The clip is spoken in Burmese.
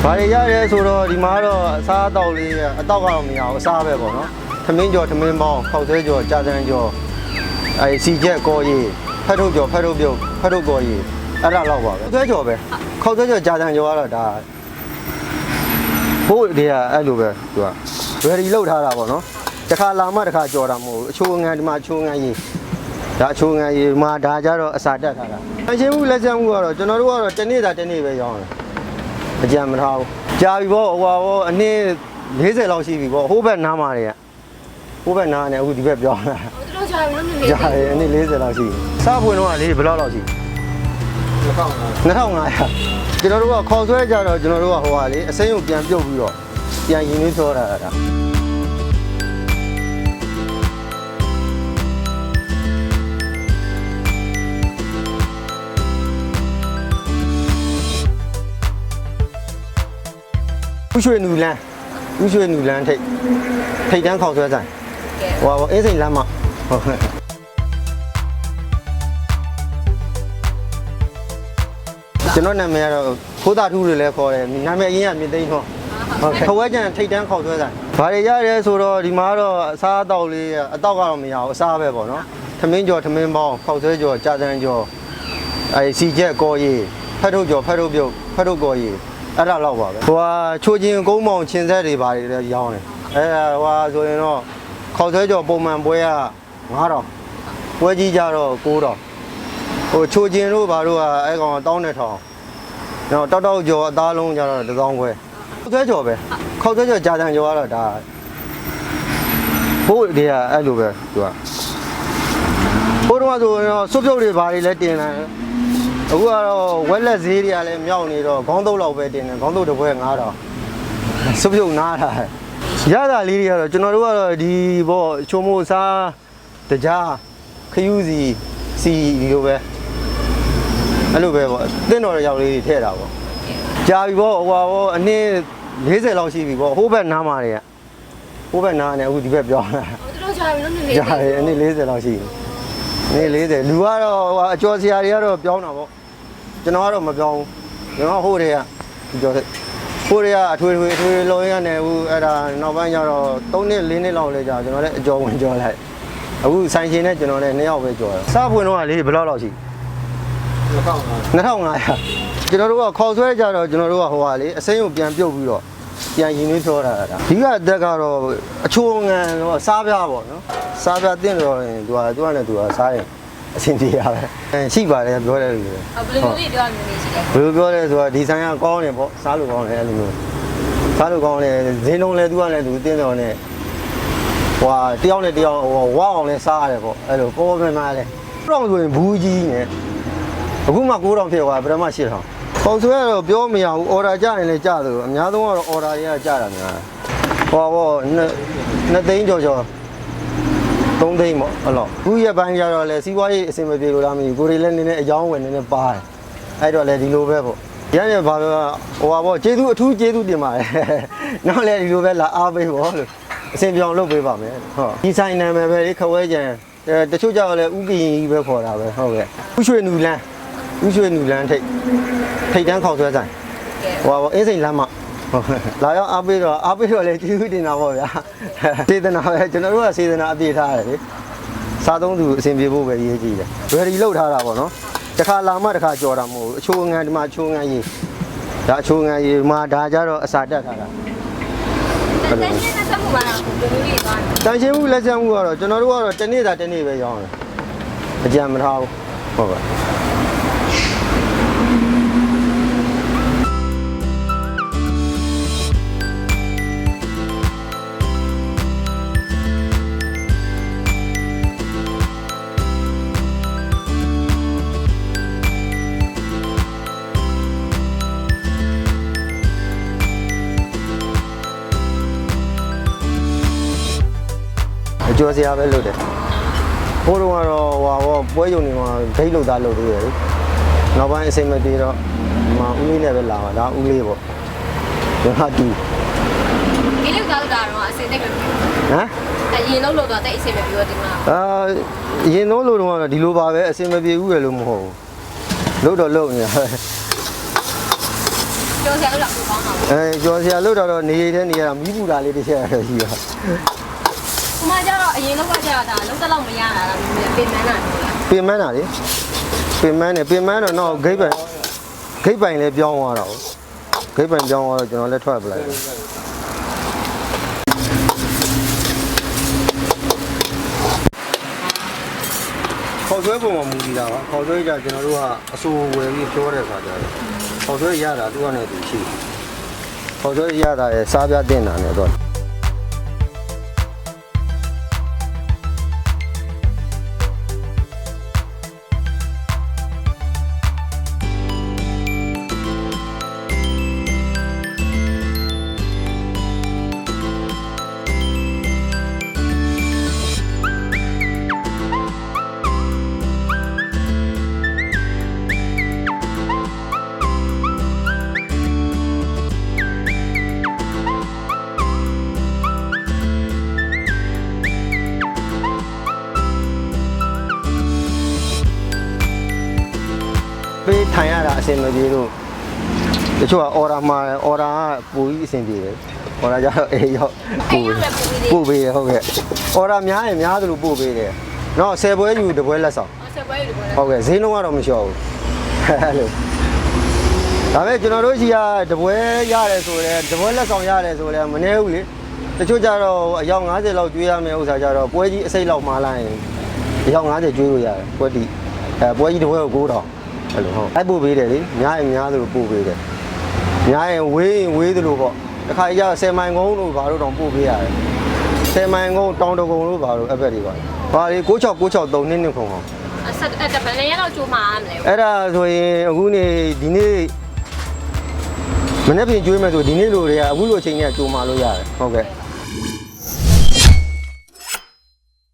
ဘာတွေရတယ်ဆိုတော့ဒီမှာတော့အစားအသောက်လေးအတော့ကတော့မရဘူးအစားပဲပေါ့နော်သမင်းကြော်သမင်းပေါင်းခောက်ဆွဲကြော်ကြာစံကြော်အဲစီချက်ကော်ရည်ဖက်ထုတ်ကြော်ဖက်ထုတ်ပြုတ်ဖက်ထုတ်ကော်ရည်အဲ့ဒါတော့ပါပဲခောက်ဆွဲကြော်ပဲခောက်ဆွဲကြော်ကြာစံကြော်ကတော့ဒါဘိုးတွေကအဲ့လိုပဲသူက ready လောက်ထားတာပေါ့နော်တစ်ခါလာမှတစ်ခါကြော်တာမဟုတ်ဘူးအချိုးငန်းဒီမှာအချိုးငန်းရည်ဒါအချိုးငန်းရည်ဒီမှာဒါကြတော့အစာတက်ထားတာအချင်းမှုလက်ချက်မှုကတော့ကျွန်တော်တို့ကတော့တစ်နေ့တာတစ်နေ့ပဲရောင်းတယ် အကြံမထားဘူးကြာပြီပေါ့ဟိုဟာဟောအနည်း40လောက်ရှိပြီပေါ့ဟိုးဘက်နားမှာတွေကဟိုးဘက်နားနဲ့အခုဒီဘက်ပြောင်းလာဟိုတို့ကြာပြီလို့နေကြာတယ်အနည်း40လောက်ရှိပြီစားဖွင့်တော့ကလေဘယ်လောက်လောက်ရှိ2500ကျွန်တော်တို့ကခေါ်ဆွဲကြတော့ကျွန်တော်တို့ကဟိုဟာလေအစိမ်းကိုပြန်ပြုတ်ပြီးတော့ပြန်ရင်နှွေးဆောတာတာ ဥရွှေနူလန်းဥရွှေနူလန်းထိတ်ထိတ်တန်းခေါက်ဆွဲဆိုင်ကဲဟိုဟာအင်းစိန်လမ်းမှာဟုတ်ကဲ့ကျွန်တော်နာမည်ကတော့ခိုးတာထူးလို့လည်းခေါ်တယ်နာမည်အရင်ကမြင့်သိန်းထွန်းဟုတ်ကဲ့ခဝဲကျန်ထိတ်တန်းခေါက်ဆွဲဆိုင်ဘာတွေရတယ်ဆိုတော့ဒီမှာကတော့အစားအသောက်လေးအတော့ကတော့မရဘူးအစားပဲပေါ့နော်သမင်းကြော်သမင်းပေါင်းခေါက်ဆွဲကြော်ကြာစံကြော်အဲစီချက်ကော်ရည်ဖက်ထုတ်ကြော်ဖက်ထုတ်ပြုတ်ဖက်ထုတ်ကော်ရည် အဲ့ဒါတော့ပါပဲဟိုဟာချိုးချင်းကုန်းမောင်ချင်းဆက်တွေဘာတွေလဲရောင်းတယ်အဲ့ဒါဟိုဟာဆိုရင်တော့ခေါက်ဆွဲကြော်ပုံမှန်ပွဲက9000ပွဲကြီးကြတော့9000ဟိုချိုချင်းတို့ဘာတို့ကအဲ့ကောင်တောင်းတဲ့ထောင်တော့တောက်တောက်ကြော်အသားလုံးကြတော့1000ခွဲခေါက်ဆွဲကြော်ပဲခေါက်ဆွဲကြော်ကြာတန်ကြော်ကတော့ဒါဘိုးတွေကအဲ့လိုပဲသူကဘိုးတော့ဆိုရင်တော့စွပ်ပြုတ်တွေဘာတွေလဲတင်လာတယ် အခုကတော့ဝက်လက်ဈေးတွေကလည်းမြောက်နေတော့ခေါင်းတုပ်လောက်ပဲတင်တယ်ခေါင်းတုပ်တစ်ပွဲ9000စွပ်ပြုတ်နားတာရတာလေးတွေကတော့ကျွန်တော်တို့ကတော့ဒီပေါ့ချုံမို့စားတကြားခယူးစီစီဒီလိုပဲအဲ့လိုပဲပေါ့တင့်တော်တဲ့ရောက်လေးတွေထည့်တာပေါ့ကြာပြီပေါ့ဟိုဟာပေါ့အနည်း40လောက်ရှိပြီပေါ့ဟိုးဘက်နားမှာတွေကဟိုးဘက်နားနဲ့အခုဒီဘက်ပြောင်းလာဟိုတို့ကြာပြီလို့နေကြာတယ်အနည်း40လောက်ရှိပြီအနည်း40လူကတော့ဟိုအကျော်ဆရာတွေကတော့ပြောင်းတာပေါ့ ကျွန်တော်ကတော့မပြောင်းဘူးကျွန်တော်ဟိုတွေကဒီကျော်ဟိုတွေကအထွေထွေအထွေလုံးရနေဘူးအဲ့ဒါနောက်ပိုင်းကျတော့3နှစ်4နှစ်လောက်လဲကြာကျွန်တော်လည်းအကျော်ဝင်ကျော်လိုက်အခုဆိုင်ရှင်နဲ့ကျွန်တော်လည်း2ယောက်ပဲကျော်တယ်စားဖွင့်တော့ကလေဘယ်လောက်လောက်ရှိ2500ကျွန်တော်တို့ကခေါ်ဆွဲကြတော့ကျွန်တော်တို့ကဟိုဟာလေအစိမ်းကိုပြန်ပြုတ်ပြီးတော့ပြန်ရင်နှွေးဆောတာဒါဒီကအသက်ကတော့အချိုးငံတော့စားပြားပေါ့နော်စားပြားတင့်တော့ရင်သူကသူကလည်းသူကစားရင် အဆင်ပြေရပဲအဲရှိပါတယ်ပြောတယ်လူတွေဘယ်လိုလေးပြောရမလဲရှိတယ်ဘယ်လိုပြောလဲဆိုတော့ဒီဆိုင်ကကောင်းတယ်ပေါ့စားလို့ကောင်းတယ်အဲ့လိုမျိုးစားလို့ကောင်းတယ်ဈေးနှုန်းလဲသူကလည်းသူတင်းတော်နဲ့ဟိုဟာတယောက်နဲ့တယောက်ဟိုဝါအောင်လဲစားရတယ်ပေါ့အဲ့လိုပေါ်ပေါ်မှန်မှန်လဲတော့ဆိုရင်ဘူးကြီးနဲ့အခုမှ9000ဖြစ်သွားပထမ8000ပုံဆွဲကတော့ပြောမရဘူးအော်ဒါကြရင်လည်းကြတယ်အများဆုံးကတော့အော်ဒါတွေကကြတာများဟောပေါ့နှစ်သိန်းကျော်ကျော် 3သိန်းပေါ့အဲ့လိုခုရက်ပိုင်းကျတော့လဲစီးပွားရေးအဆင်မပြေလို့လားမသိဘူးကိုရီလည်းနည်းနည်းအယောင်းဝင်နည်းနည်းပါတယ်အဲ့တော့လေဒီလိုပဲပေါ့ရရဘာပြောဟိုပါပေါ့ကျေးဇူးအထူးကျေးဇူးတင်ပါတယ်နောက်လည်းဒီလိုပဲလာအားပေးပေါ့လို့အစဉ်ပြောင်းလုပ်ပေးပါမယ်ဟုတ်ဒီဆိုင်နာမည်ပဲလေခဝဲကြံအဲတချို့ကြောက်လည်းဥကရင်ကြီးပဲခေါ်တာပဲဟုတ်ကဲ့ဥရွှေနူလန်းဥရွှေနူလန်းထိတ်ထိတ်တန်းခေါက်ဆွဲဆိုင်ကဲဟိုပါပေါ့အင်းစိန်လမ်းမှာဟုတ်ကဲ့ လာရောက်အားပေးတော့အားပေးတော့လေကျေးဇူးတင်တာပေါ့ဗျာစေတနာပဲကျွန်တော်တို့ကစေတနာအပြည့်ထားတယ်လေစားသုံးသူအဆင်ပြေဖို့ပဲရည်ကြီးတယ် ready လောက်ထားတာပေါ့နော်တစ်ခါလာမှတစ်ခါကြော်တာမဟုတ်ဘူးအချိုးငန်းဒီမှာအချိုးငန်းရေးဒါအချိုးငန်းရေးဒီမှာဒါကြတော့အစာတက်ထားတာတန်ရှင်းတဲ့ဆက်မှုပါတော့ဘယ်လိုလေးသွားလဲတန်ရှင်းမှုလက်ချက်မှုကတော့ကျွန်တော်တို့ကတော့တစ်နေ့တာတစ်နေ့ပဲရောင်းတယ်အကြံမထားဘူးဟုတ်ကဲ့ အကျော်စရာပဲလုပ်တယ်ဘိုးတော်ကတော့ဟိုဟာဘောပွဲယုံနေမှာဂိတ်လုတ်သားလုပ်သေးတယ်လေနောက်ပိုင်းအစိမ့်မပြေတော့ဒီမှာဦးလေးနဲ့ပဲလာမှာဒါဦးလေးပေါ့ဘယ်ဟာတူဒီလောက်သားတော့အစင်တဲ့ကဟမ်အရင်လောက်လို့တော့တဲ့အစင်မပြောတင်မှာအာရင်တော့လို့တော့ဒီလိုပါပဲအဆင်မပြေဘူးပဲလို့မဟုတ်ဘူးလုတ်တော့လုတ်နေတာပဲဒီလောက်သားတော့ဘယ်လိုလေးသွားလဲဟမ်ဒီလောက်သားတော့အစင်တဲ့ကအာရင်တော့လို့တော့ဒီလိုပါပဲအဆင်မပြေဘူးပဲလို့မဟုတ်ဘူးလုတ်တော့လုတ်နေတာဒီလောက်သားတော့ဘယ်လိုလေးသွားလဲဟမ်ဒီလောက်သားတော့အစင်တဲ့ကဘကျော်စရာလို့တော့ကောင်းတာပေါ့အဲကျော်စရာလို့တော့တော့နေရတဲ့နေရတာမီးပူတာလေးတစ်ချက်ရရှိပါ။ ဟိုမှာကျတော့အရင်လောက်ကကျတော့ဒါလုံးသက်လောက်မရတာလားပြင်မန်းတာလေပင်မန်းတာလေပင်မန်းနေပင်မန်းတော့တော့ဂိတ်ပိုင်ဂိတ်ပိုင်လည်းပြောင်းသွားတော့ဂိတ်ပိုင်ပြောင်းသွားတော့ကျွန်တော်လည်းထွက်ပလိုက်ခေါ်ဆွဲပုံမှာမူတည်တာပါခေါ်ဆွဲကြကျွန်တော်တို့ကအစိုးဝယ်ပြီးပြောတဲ့ခါကျတော့ခေါ်ဆွဲရတာသူကနဲ့သူရှိတယ်ခေါ်ဆွဲရတာရဲ့စားပြတင်တာနဲ့တော့ ရတာအဆင်မပြေလို့တချို့က order မှာ order ကပူကြီးအဆင်ပြေတယ် order ကြတော့အေးရောက်။အဲ့ရောက်လည်းပြင်ပြီးပို့ပေးရဟုတ်ကဲ့ order များရင်များသလိုပို့ပေးတယ်နော်10ပွဲယူတစ်ပွဲလက်ဆောင်။ဆက်ပွဲလို့ပြောတယ်ဟုတ်ကဲ့ဈေးနှုန်းကတော့မလျှော့ဘူးအဲ့လိုဒါပေမဲ့ကျွန်တော်တို့ရှိကတပွဲရတယ်ဆိုတော့တပွဲလက်ဆောင်ရတယ်ဆိုတော့မနေဘူးလေတချို့ကြတော့အယောက်90လောက်ကျွေးရမယ့်ဥစ္စာကြတော့ပွဲကြီးအစိတ်လောက်မှားလိုက်ရင်အယောက်90ကျွေးလို့ရတယ်ပွဲတီအဲပွဲကြီးတစ်ပွဲကို9000 အဲ့လိုဟုတ်အဲ့ပို့ပေးတယ်လေများရင်များသလိုပို့ပေးတယ်များရင်ဝေးရင်ဝေးသလိုပေါ့တစ်ခါကျတော့10မိုင်ကုန်းလို့ဘာလို့တော့ပို့ပေးရတယ်10မိုင်ကုန်းတောင်တကုံလို့ဘာလို့အဖက်တွေပါဘာလေ9696 3နှစ်နှစ်ခုံအောင်။အဆက်အဲ့တပန်လည်းရတော့ကြိုးမှာမလဲအဲ့ဒါဆိုရင်အခုနေဒီနေ့မနေ့ပြင်ကျွေးမယ်ဆိုဒီနေ့လိုတွေကအခုလိုအချိန်တွေကကြိုမာလို့ရတယ်ဟုတ်ကဲ့